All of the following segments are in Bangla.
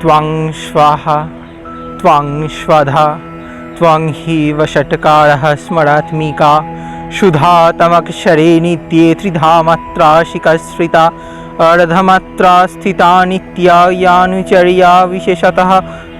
त्वं स्वाहा त्वं स्वधा त्वं हि वषट्कारः स्मरात्मिका शुधातमक्षरे नित्ये त्रिधा मात्राशिकश्रिता अर्धमात्रा स्थिता नित्या यानुचर्या विशेषतः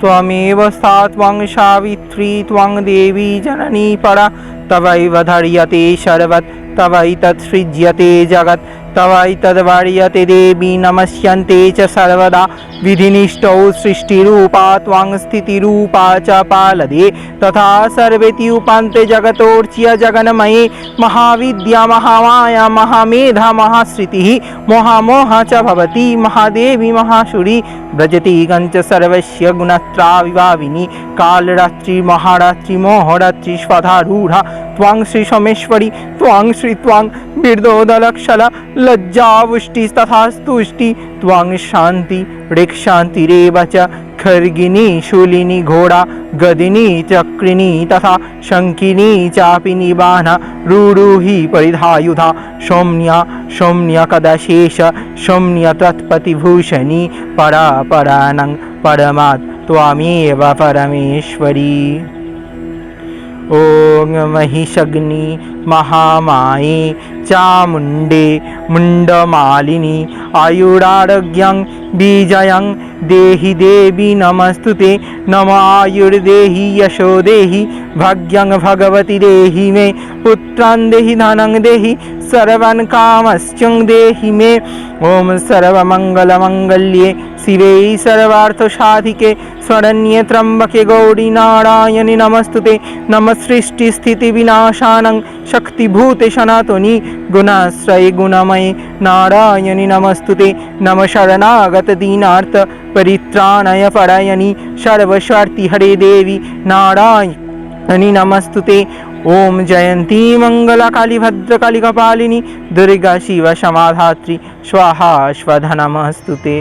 त्वमेव सा त्वं सावित्री त्वं देवी जननी परा तवैव धर्यते शर्वत् तवैतत्सृज्यते जगत् तवैतद्वर्यते देवी नमस्यन्ते च सर्वदा विधिनिष्ठौ सृष्टिरूपा त्वां स्थितिरूपा च पालदे तथा सर्वेति उपान्ते जगतोर्च्य जगन्मये महाविद्या महामाया महामेधा महाश्रुतिः महामोह च भवति महादेवी महासुरी व्रजति गञ्च सर्वस्य गुणत्राविभाविनी कालरात्रि महारात्रि मोहरात्रि स्वधारूढा त्वां श्री सोमेश्वरी त्वां श्री त्वां बिर्दोदलक्षला लज्जावुष्टिस्तथास्तुष्टि त्वां शान्ति ऋक्शान्तिरेव च खर्गिनी शूलिनी घोडा गदिनी चक्रिणी तथा शङ्किनी चापि बाना रूरूही परिधायुधा शौम्या शौम्यकदशेष शौम्य तत्पतिभूषणी परापरान परमात् त्वामेव परमेश्वरी ॐ महिषग्नि महामायी चामुण्डे मुण्डमालिनी आयुरारोग्यं विजयं देहि देवी नमस्तु ते नम आयुर्देहि यशो देहि भाग्यं भगवति देहि मे पुत्रान् देहि धनं देहि सर्वान् कामश्चं देहि मे ॐ सर्वमङ्गलमङ्गल्ये शिवे सर्वार्थसाधिके शरण्ये त्र्यम्बके गौरी नारायणि नमस्तुते नमः सृष्टिस्थितिविनाशानं शक्तिभूते सनातनी गुणाश्रय गुणमय नारायणि नमस्तुते नम शरणागत दीनार्थ परित्राणय परायणि सर्वस्वार्थि हरे देवी नारायणि नमस्तुते ॐ जयन्ती मङ्गलकालिभद्रकालिकपालिनि दुर्गा शिवसमाधात्री स्वाहा स्वधनमस्तु ते